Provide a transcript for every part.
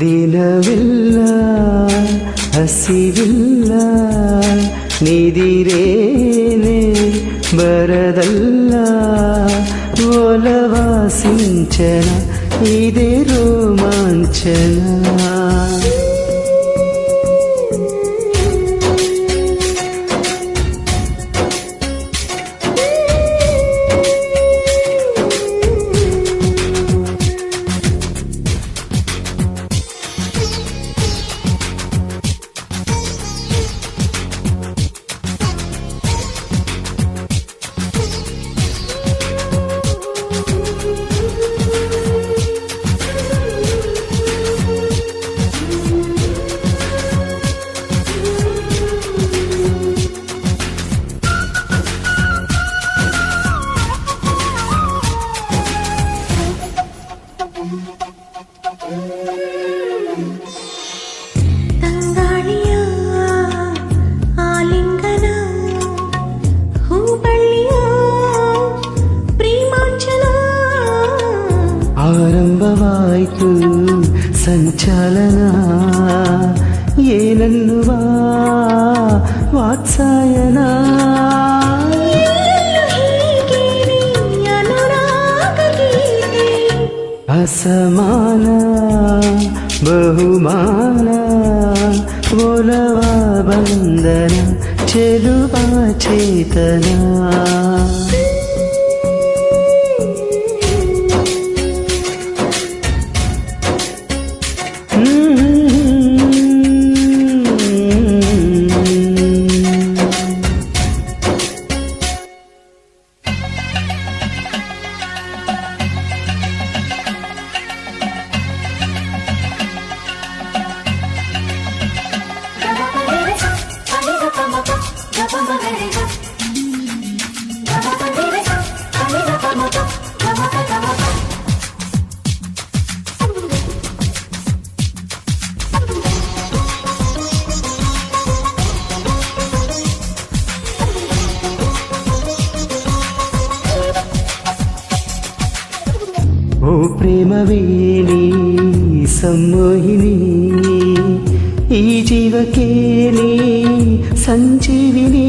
ദിനവില്ല ഹസിവില്ല. ನಿದಿರೇನೆ ಬರದಲ್ಲ ಒಲವ ಸಿಂಚನ ಇದೇ ರೋಮಾಂಚನ సంచలన? ఏలల్లువా వాత్సాయనా అసమాన బహుమాన ఒలవా బంధన చెలువా చేతనా? ఓ ప్రేమవేణి సమ్మోహిని ఈ జీవకేని సంజీవిని.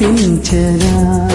దర్శించరా